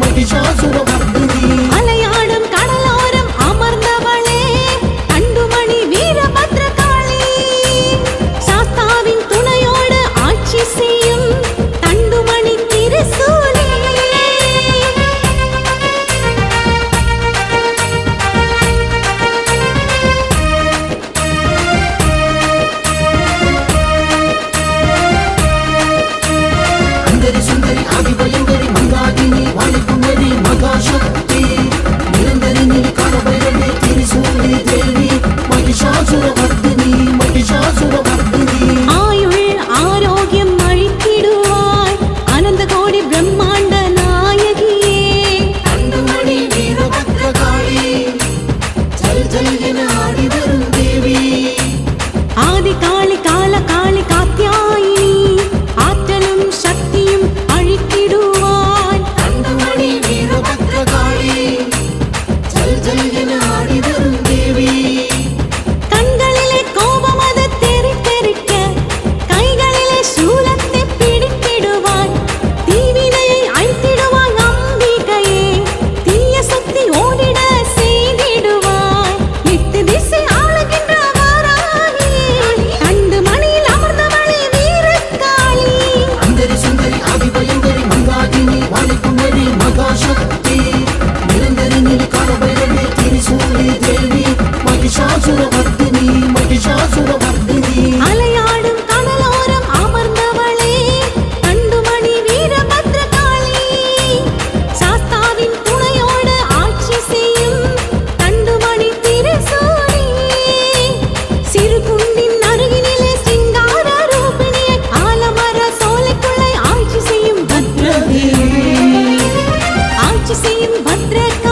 Mahishasura delivered. భద్రకా